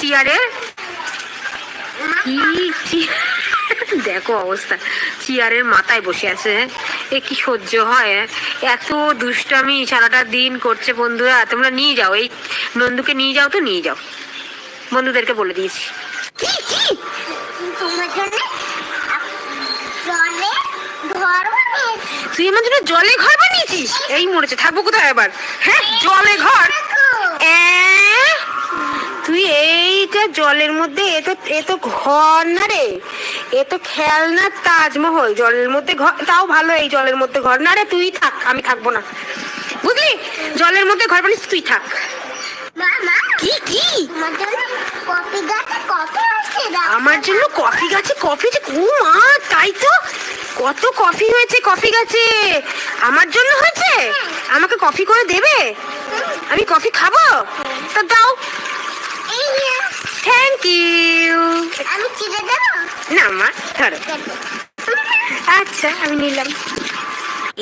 চেয়ারে কি দেখো অবস্থা। চেয়ারের মাথায় বসে আছে। এ কি সহ্য হয়? এত দুষ্টামি সারাটা দিন করছে বন্ধুরা। তোমরা নিয়ে যাও। এই নন্দুকে নিয়ে যাও তো নিয়ে যাও। বন্ধুদেরকে বলে দিয়েছি। তুই আমার জন্য জলে ঘর বানিয়েছিস? এই মরেছে থাকব কোথায় আবার? হ্যাঁ জলে ঘর? তুই এইটা জলের মধ্যে এ তো এ তো ঘর না রে। এ তো খেলনা তাজমহল। জলের মধ্যে ঘর তাও ভালো এই জলের মধ্যে ঘর। না রে তুই থাক আমি থাকব না। বুঝলি? জলের মধ্যে ঘর বানিস তুই থাক। কি কি? আমার জন্য কফি গাছে কফি যে ও মা তাই তো? কত কফি হয়েছে কফি গাছে? আমার জন্য হয়েছে? আমাকে কফি করে দেবে? আমি কফি খাব? তা দাও। থ্যাংক ইউ আমি চিড়ে দেবো? না মা ধরো আচ্ছা আমি নিলাম।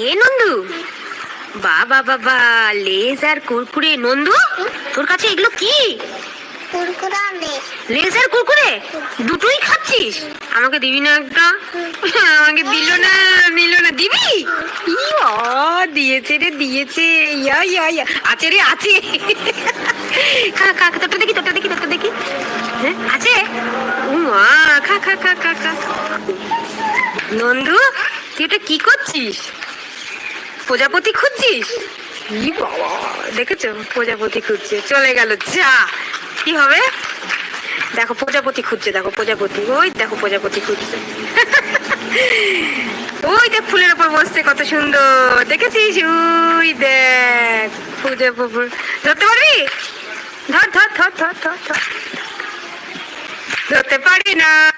এ নন্দু। বাবা বাবা লেজ আর কুরকুরে। নন্দু তোর কাছে এগুলো কি? কুরকুরা লেস লেজ। আর কুরকুরে? দুটোই খাচ্ছিস? আমাকে দিবি না একটা? আমাকে দিল না নিল না। দিবি? ই বাবা, দিয়েছে রে দিয়েছে। ইয়া ইয়া ইয়া। আছে রে আছে। খা খা, তোরটা দেখি তোরটা দেখি তোরটা দেখি। হ্যাঁ আছে? মা খা খা খা খা খা। নন্দু, তুই এটা কি করছিস? প্রজাপতি খুঁজছিস? ই বাবা, দেখেছ? প্রজাপতি খুঁজছে, চলে গেল, যা। কি হবে? দেখো, প্রজাপতি খুঁজছে, দেখো, প্রজাপতি। ওই দেখো, প্রজাপতি খুঁজছে। ওই দেখ, ফুলের উপর বসছে, কত সুন্দর। দেখেছিস? ওই দেখ প্রজাপতি ধরতে পারবি? ধর ধর ধর ধর ধর ধর। ধরতে পারি না।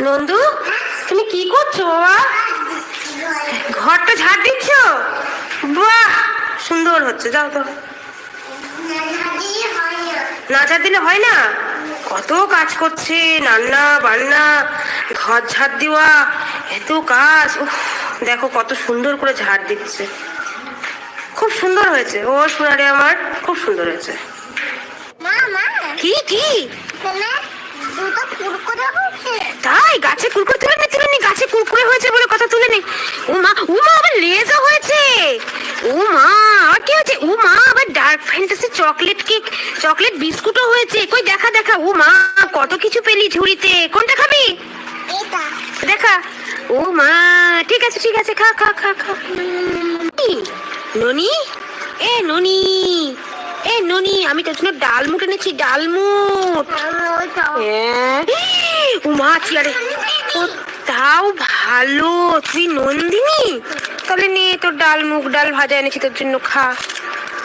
নন্দু, তুমি কি করছ বাবা? ঘরটা ঝাড় দিচ্ছ? বাহ, সুন্দর হচ্ছে, যাও তো। না। ঝাড় দিলে হয় না? কত কাজ করছে, রান্না, বান্না, ঘর ঝাড় দেওয়া, এত কাজ দেখো কত সুন্দর করে ঝাড় দিচ্ছে। খুব সুন্দর হয়েছে, ও সোনারে আমার, খুব সুন্দর হয়েছে। কি কি? তাই গাছে কুরকুরে তুলে নি তুলে নি গাছে কুরকুরে হয়েছে বলে কথা তুলে নি। ও মা ও মা আবার লেজও হয়েছে। ও মা আর কি হয়েছে? ও মা আবার dark fantasy chocolate cake chocolate বিস্কুটও হয়েছে। কই দেখা দেখা। ও মা কত কিছু পেলি ঝুড়িতে। কোনটা খাবি? এটা দেখা। ও মা ঠিক আছে ঠিক আছে খা খা খা খা? ননি? এ ননি। এ ননি আমি তোর জন্য ডালমুট এনেছি ডালমুট হ্যাঁ। ও মা চেয়ারে। ও তাও ভালো। তুই নন্দিনী? তাহলে নে তোর ডাল মুগ ডাল ভাজা এনেছি তোর জন্য খা।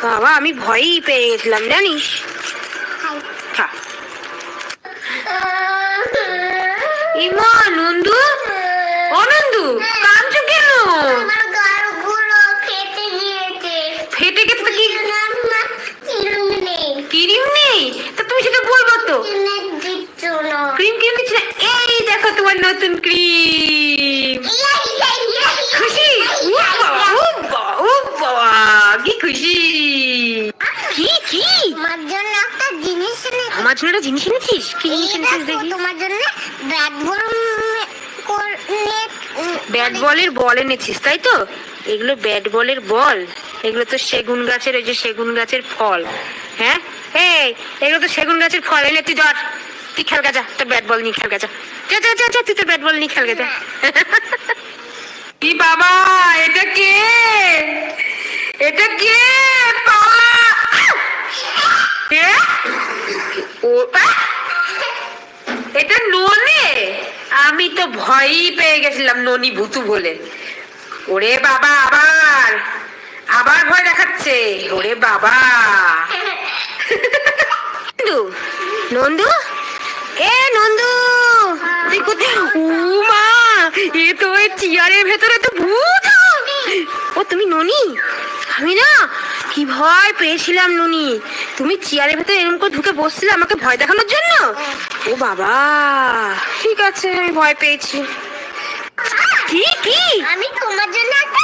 বাবা আমি ভয়ই পেয়ে গেছিলাম জানিস? খা। ইমা নন্দু ও নন্দু কাঁদছো কেন আমার গালগুলো ফেটে গিয়েছে ফেটে গেছে তো কি না কিরম নেই ক্রিম নেই তা তুমি সেটা বলব তো কিনে দিচ্ছ না ক্রিম ক্রিম দিচ্ছি না এই দেখো তোমার নতুন ক্রিম খুশি? ও বাবা। ও বাবা ও বাবা কি খুশি! কি কি? আমার জন্য একটা জিনিস এনেছি আমার জন্য একটা জিনিস এনেছিস? কি জিনিস এনেছিস দেখি? তোমার জন্য ব্যাট বল ব্যাট বলের বল এনেছিস তাই তো? এগুলো ব্যাট বলের বল। এগুলো তো সেগুন গাছের ওই যে সেগুন গাছের ফল। হ্যাঁ? এই এগুলো তো সেগুন গাছের ফল। এনে তুই ধর। তুই খেল গা যা তোর ব্যাট বল নিয়ে খেল গা যা যা যা যা যা তুই তোর ব্যাট বল নিয়ে খেল যা। কি বাবা এটা কে? এটা কে? পাওয়া কে? ও এটা ননে? আমি তো ভয়ই পেয়ে গেছিলাম ননি ভুতু বলে। ওরে বাবা আবার! আবার ভয় দেখাচ্ছে। ওরে বাবা! নন্দু নন্দু? ভয় পেয়েছিলাম নুনি। তুমি চেয়ারের ভেতরে এরকম করে ঢুকে বসছিলে আমাকে ভয় দেখানোর জন্য? ও বাবা ঠিক আছে আমি ভয় পেয়েছি। কি কি? আমি তোমার জন্য একটা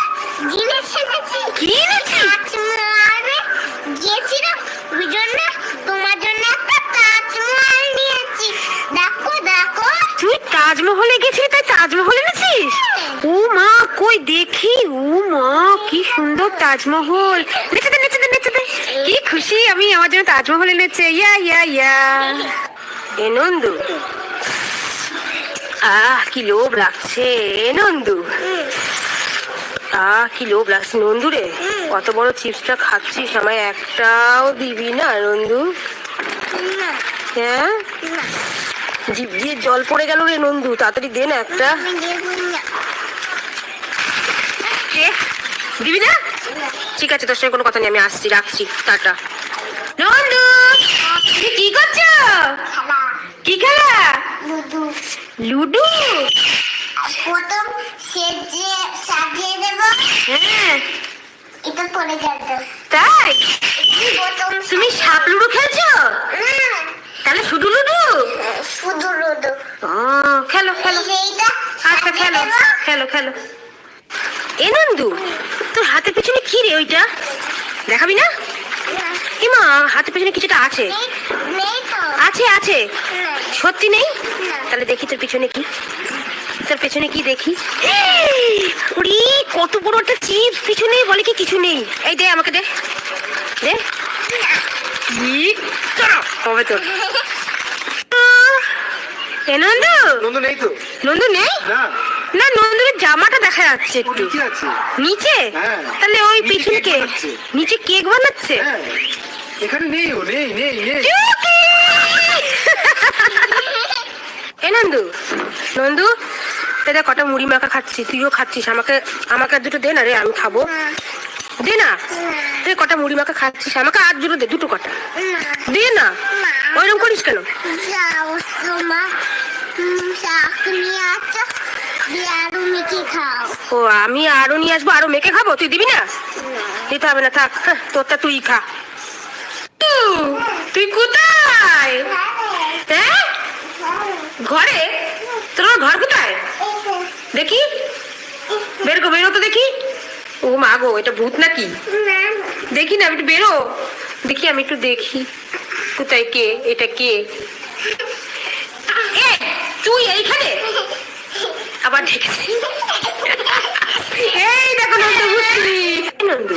জিনিস এনেছি। কি এনেছি? তাজমহলে। গিয়েছিলাম ওই জন্য তোমার জন্য একটা তাজমহল নিয়েছি। দেখো দেখো। তুই তাজমহলে গেছিস তাই তাজমহল এনেছিস? হ্যাঁ। ও মা কই দেখি। ও মা কি সুন্দর তাজমহল। দেখে আমি আমার জন্য তাজমহল এনেছে। ইয়া ইয়া ইয়া। এ নন্দু। আহ, কি লোভ লাগছে। এ নন্দু। আহ, কি লোভ লাগছে নন্দু রে। কত বড় চিপসটা খাচ্ছিস আমায় একটাও দিবি না, নন্দু। হ্যাঁ? জিভ দিয়ে জল পড়ে গেল রে নন্দু, তাড়াতাড়ি দে না একটা। দিবি না? ঠিক আছে, তোর সঙ্গে কোনো কথা নেই, আমি আসছি, রাখছি, টাটা নন্দু তুমি কি করছ খেলা কি খেলা? লুডু। লুডু? প্রথম সেজে সাজিয়ে দেব হ্যাঁ। এটা পড়ে যাবে তাই? তুমি সাপ লুডু খেলছো? তাহলে শুধু লুডু? শুধু লুডু। ও খেলো খেলো। আচ্ছা খেলো খেলো খেলো। এ নন্দু তোর হাতের পেছনে কি রে ওইটা? দেখাবি না? এমা হাতের পেছনে কিছুটা আছে। নেই তো। আছে আছে। সত্যি নেই? তাহলে দেখি তোর পিছনে কি। তোর পেছনে কি দেখি? উড়ি কত বড় একটা চিপস পিছনে বলে কি কিছু নেই? এই দে আমাকে দে। দে। হবে তোর। এ নন্দু? নন্দু নেই তো। নন্দু নেই? না। না নন্দুরের জামাটা দেখা যাচ্ছে একটু। নিচে হ্যাঁ। তাহলে ওই পিছনে কে? নিচে কেক বানাচ্ছে? হ্যাঁ। এখানে নেই ও নেই নেই নেই। এ নন্দু নন্দু কটা মুড়ি মাখা খাচ্ছি তুইও খাচ্ছিস আমাকে আমাকে আর দুটো দে না রে আমি খাব। দে না তুই কটা মুড়ি মাখা খাচ্ছিস আমাকে আর দুটো দে দুটো কটা। দে না। ওইরকম করিস কেন? ও আমি আরও নিয়ে আসব আরও মেখে খাব তুই দিবি না? দিতে হবে না থাক হ্যাঁ, তোরটা তুই খা। তুই কোথায়? ঘরে? তোর ঘর কোথায়? দেখি। বের বেরো তো দেখি। ও মা গো এটা ভূত নাকি? দেখি না একটু বেরো। দেখি আমি একটু দেখি। কোথায় কে? এটা কে? এ, তুই এইখানে? আবার দেখেছি। এই দেখো নন্দু নন্দু।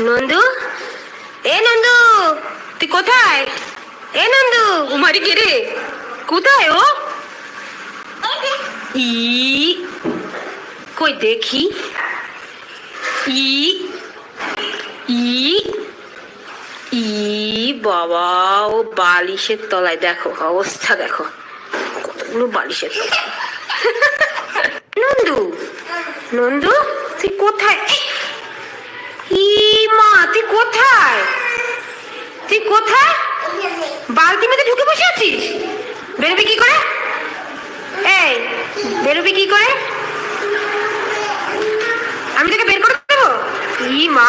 নন্দু? এ নন্দু তুই কোথায়? এ নন্দু উমারি কে রে? কোথায় ও? ই। কই দেখি। ই। ই। ই বাবা ও বালিশের তলায় দেখো অবস্থা দেখো। কতগুলো বালিশের নন্দু নন্দু তুই কোথায়? ই মা তুই কোথায়? তুই কোথায়? বালতি মেতে ঢুকে বসে আছিস? বেরোবি কি করে? এই বেরোবি কি করে? আমি তোকে বের করে দেবো? কি মা